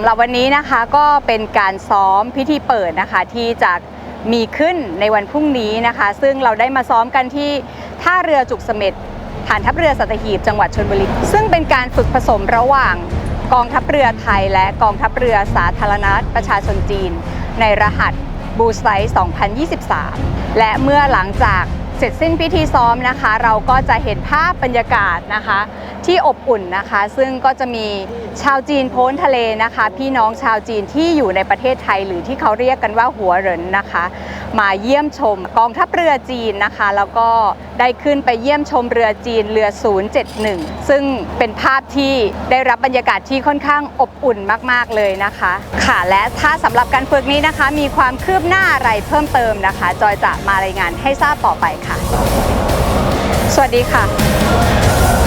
ำหรับวันนี้นะคะก็เป็นการซ้อมพิธีเปิดนะคะที่จะมีขึ้นในวันพรุ่งนี้นะคะ ซึ่งเราได้มาซ้อมกันที่ท่าเรือจุกเสม็ดฐานทัพเรือสัตหีบจังหวัดชลบุรีซึ่งเป็นการฝึกผสมระหว่างกองทัพเรือไทย และกองทัพเรือสาธารณรัฐประชาชนจีน ในรหัสบูไซต์2023 และเมื่อหลังจากเสร็จสิ้นพิธีซ้อมนะคะ เราก็จะเห็นภาพบรรยากาศนะคะ ที่อบอุ่นนะคะ ซึ่งก็จะมีชาวจีนโพ้นทะเลนะคะ พี่น้องชาวจีนที่อยู่ในประเทศไทย หรือที่เขาเรียกกันว่าหัวเหรินนะคะ มาเยี่ยมชมกองทัพเรือจีนนะคะ แล้วก็ได้ขึ้นไปเยี่ยมชมเรือจีนเรือ 071 ซึ่งเป็นภาพที่ได้รับบรรยากาศที่ค่อนข้างอบอุ่นมาก ๆ เลยนะคะ ค่ะและถ้าสำหรับการฝึกนี้นะคะ มีความคืบหน้าอะไรเพิ่มเติมนะคะ จอยจะมารายงานให้ทราบต่อไปค่ะ สวัสดีค่ะ